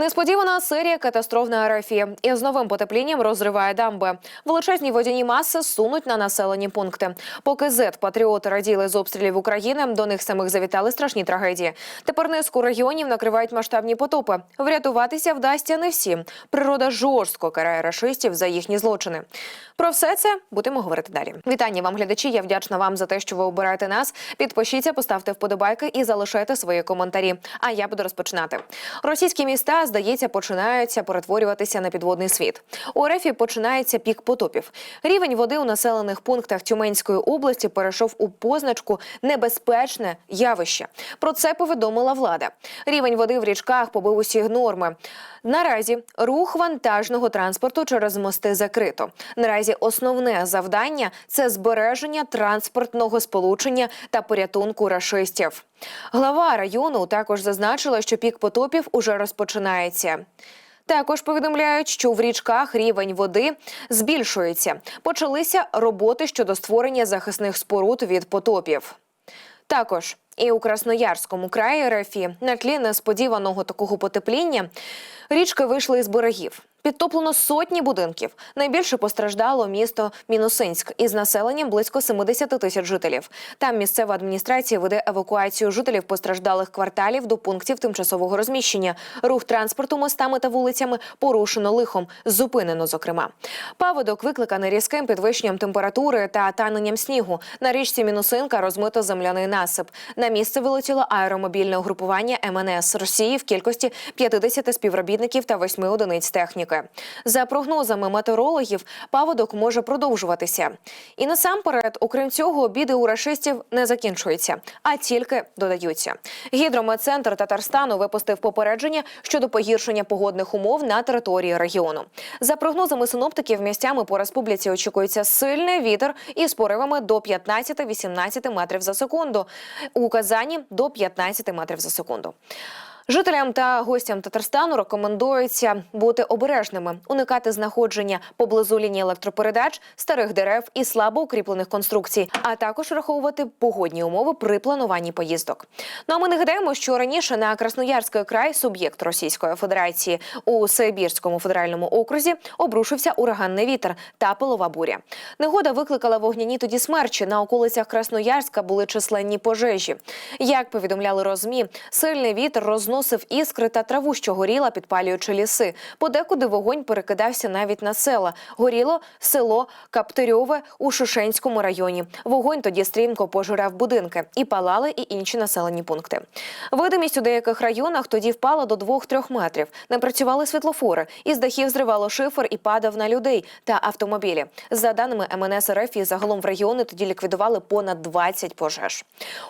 Несподівана серія катастроф на РФ із новим потеплінням розриває дамби. Величезні водяні маси сунуть на населені пункти. Поки зет патріоти раділи з обстрілів України, до них самих завітали страшні трагедії. Тепер низку регіонів накривають масштабні потопи. Врятуватися вдасться не всім. Природа жорстко карає рашистів за їхні злочини. Про все це будемо говорити далі. Вітання вам, глядачі. Я вдячна вам за те, що ви обираєте нас. Підпишіться, поставте вподобайки і залишайте свої коментарі. А я буду розпочинати. Російські міста, здається, починаються перетворюватися на підводний світ. У РФі починається пік потопів. Рівень води у населених пунктах Тюменської області перейшов у позначку небезпечне явище. Про це повідомила влада. Рівень води в річках побив усі норми. Наразі рух вантажного транспорту через мости закрито. Наразі основне завдання це збереження транспортного сполучення та порятунку рашистів. Глава району також зазначила, що пік потопів уже розпочинається. Також повідомляють, що в річках рівень води збільшується. Почалися роботи щодо створення захисних споруд від потопів. Також і у Красноярському краї РФі на тлі несподіваного такого потепління річки вийшли із берегів. Підтоплено сотні будинків. Найбільше постраждало місто Мінусинськ із населенням близько 70 тисяч жителів. Там місцева адміністрація веде евакуацію жителів постраждалих кварталів до пунктів тимчасового розміщення. Рух транспорту мостами та вулицями порушено лихом, зупинено зокрема. Паводок викликаний різким підвищенням температури та таненням снігу. На річці Мінусинка розмито земляний насип. На місце вилетіло аеромобільне угрупування МНС Росії в кількості 50 співробітників та 8 одиниць техніки. За прогнозами метеорологів, паводок може продовжуватися. І насамперед, окрім цього, обіди у рашистів не закінчуються, а тільки додаються. Гідрометцентр Татарстану випустив попередження щодо погіршення погодних умов на території регіону. За прогнозами синоптиків, місцями по республіці очікується сильний вітер із поривами до 15-18 метрів за секунду. У Казані до 15 метрів за секунду. Жителям та гостям Татарстану рекомендується бути обережними, уникати знаходження поблизу лінії електропередач, старих дерев і слабо укріплених конструкцій, а також враховувати погодні умови при плануванні поїздок. Ну а ми нагадаємо, що раніше на Красноярський край суб'єкт Російської Федерації у Сибірському федеральному окрузі обрушився ураганний вітер та пилова буря. Негода викликала вогняні тоді смерчі. На околицях Красноярська були численні пожежі. Як повідомляли розмі, сильний вітер розносив іскри та траву, що горіла, підпалюючи ліси. Подекуди вогонь перекидався навіть на села. Горіло село Каптирьове у Шишенському районі. Вогонь тоді стрімко пожирав будинки і палали і інші населені пункти. Видимість у деяких районах тоді впала до 2-3 метрів. Не працювали світлофори. Із дахів зривало шифер і падав на людей та автомобілі. За даними МНС РФ, і загалом в регіони тоді ліквідували понад 20 пожеж.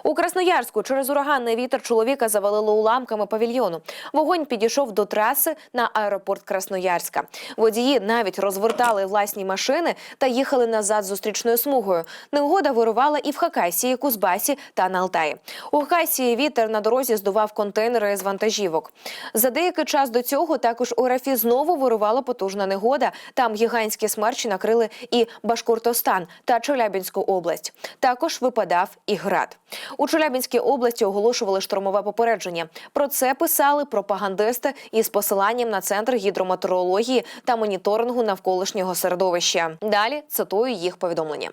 У Красноярську через ураганний вітер чоловіка завалило уламками павільйону. Вогонь підійшов до траси на аеропорт Красноярська. Водії навіть розвертали власні машини та їхали назад зустрічною смугою. Негода вирувала і в Хакасії, Кузбасі та на Алтаї. У Хакасії вітер на дорозі здував контейнери з вантажівок. За деякий час до цього також у Рафі знову вирувала потужна негода. Там гігантські смерчі накрили і Башкортостан та Челябінську область. Також випадав і град. У Челябінській області оголошували штормове попередження. Про це писали пропагандисти із посиланням на центр гідрометеорології та моніторингу навколишнього середовища. Далі цитую їх повідомлення.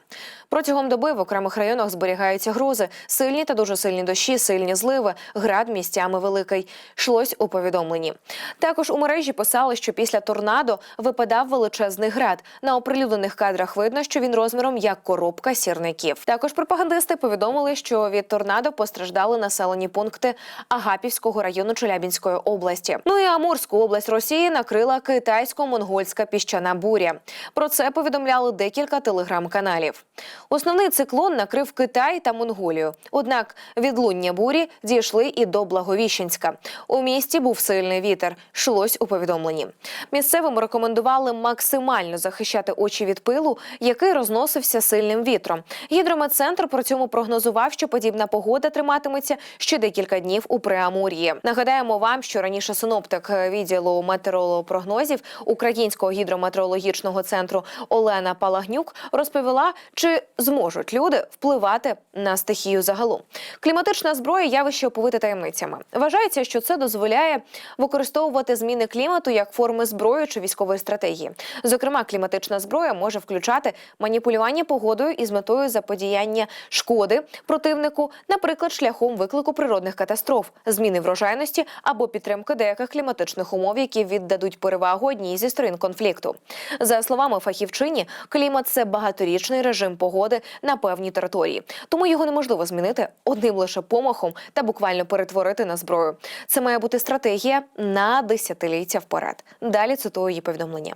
Протягом доби в окремих районах зберігаються грози, сильні та дуже сильні дощі, сильні зливи, град місцями великий. Шлось у повідомленні. Також у мережі писали, що після торнадо випадав величезний град. На оприлюднених кадрах видно, що він розміром як коробка сірників. Також пропагандисти повідомили, що від торнадо постраждали населені пункти Агапівського району Челябінської області. Ну і Амурську область Росії накрила китайсько-монгольська піщана буря. Про це повідомляли декілька телеграм-каналів. Основний циклон накрив Китай та Монголію. Однак відлуння бурі дійшли і до Благовіщенська. У місті був сильний вітер. Шлось у повідомленні. Місцевим рекомендували максимально захищати очі від пилу, який розносився сильним вітром. Гідрометцентр при цьому прогнозував, що подібна погода триматиметься ще декілька днів у Преамур'ї. Нагадаємо вам, що раніше синоптик відділу метеорологопрогнозів Українського гідрометеорологічного центру Олена Палагнюк розповіла, чи зможуть люди впливати на стихію загалом. Кліматична зброя явище оповите таємницями. Вважається, що це дозволяє використовувати зміни клімату як форми зброї чи військової стратегії. Зокрема, кліматична зброя може включати маніпулювання погодою із метою заподіяння шкоди противнику, наприклад, шляхом виклику природних катастроф, зміни врожайності або підтримки деяких кліматичних умов, які віддадуть перевагу одній зі сторін конфлікту. За словами фахівчині, клімат це багаторічний режим погоди на певній території, тому його неможливо змінити одним лише помахом та буквально перетворити на зброю. Це має бути стратегія на десятиліття вперед. Далі цитую її повідомлення.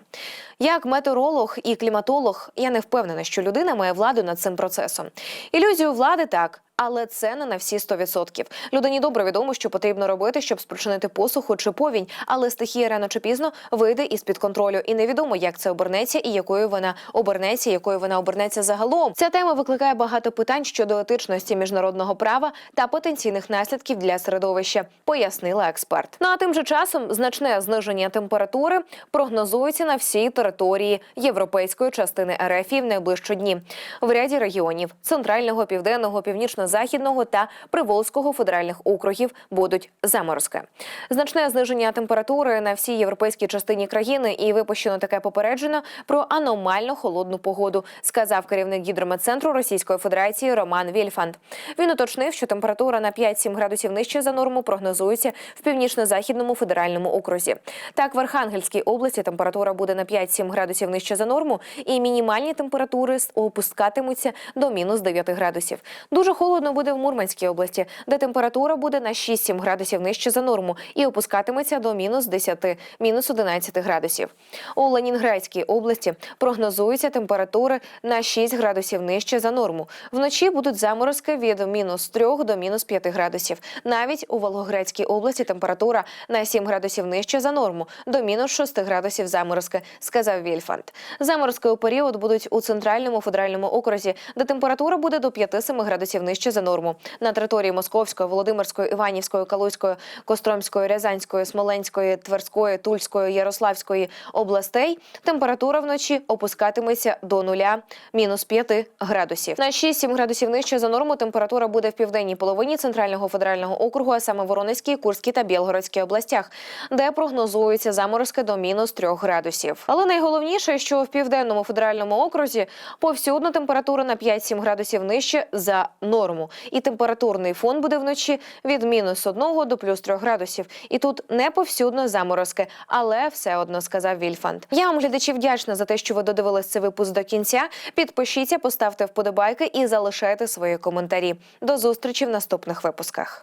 Як метеоролог і кліматолог, я не впевнена, що людина має владу над цим процесом. Ілюзію влади так. Але це не на всі 100%. Людині добре відомо, що потрібно робити, щоб спричинити посуху чи повінь, але стихія рано чи пізно вийде із під контролю, і невідомо, як це обернеться і якою вона обернеться, якою вона обернеться загалом. Ця тема викликає багато питань щодо етичності міжнародного права та потенційних наслідків для середовища, пояснила експерт. Ну а тим же часом значне зниження температури прогнозується на всій території європейської частини РФ в найближчі дні в ряді регіонів центрального, південного, північно-західного та приволзького федеральних округів будуть заморозки. Значне зниження температури на всій європейській частині країни і випущено таке попередження про аномально холодну погоду, сказав керівник гідрометцентру Російської Федерації Роман Вільфанд. Він уточнив, що температура на 5-7 градусів нижче за норму прогнозується в північно-західному федеральному окрузі. Так, в Архангельській області температура буде на 5-7 градусів нижче за норму, і мінімальні температури опускатимуться до мінус 9 градусів. Дуже холодно буде в Мурманській області, де температура буде на 6-7 градусів нижче за норму і опускатиметься до мінус 10, мінус 11 градусів. У Ленінградській області прогнозуються температури на 6 градусів нижче за норму. Вночі будуть заморозки від мінус 3 до мінус 5 градусів. Навіть у Волгоградській області температура на 7 градусів нижче за норму, до мінус 6 градусів заморозки, сказав Вільфанд. Заморозки у період будуть у центральному федеральному окрузі, де температура буде до 5-7 градусів нижче за норму. На території Московської, Володимирської, Іванівської, Калузької, Костромської, Рязанської, Смоленської, Тверської, Тульської, Ярославської областей температура вночі опускатиметься до нуля мінус 5 градусів. На 6-7 градусів нижче за норму температура буде в південній половині центрального федерального округу, а саме Воронезькій, Курській та Білгородській областях, де прогнозуються заморозки до мінус 3 градусів. Але найголовніше, що в південному федеральному окрузі повсюдно температура на 5-7 градусів нижче за норму, і температурний фон буде вночі від мінус 1 до плюс 3 градусів. І тут не повсюдно заморозки, але все одно сказав Вільфанд. Я вам глядачі вдячна за те, що ви додивились цей випуск до кінця. Підпишіться, поставте вподобайки і залишайте свої коментарі. До зустрічі в наступних випусках.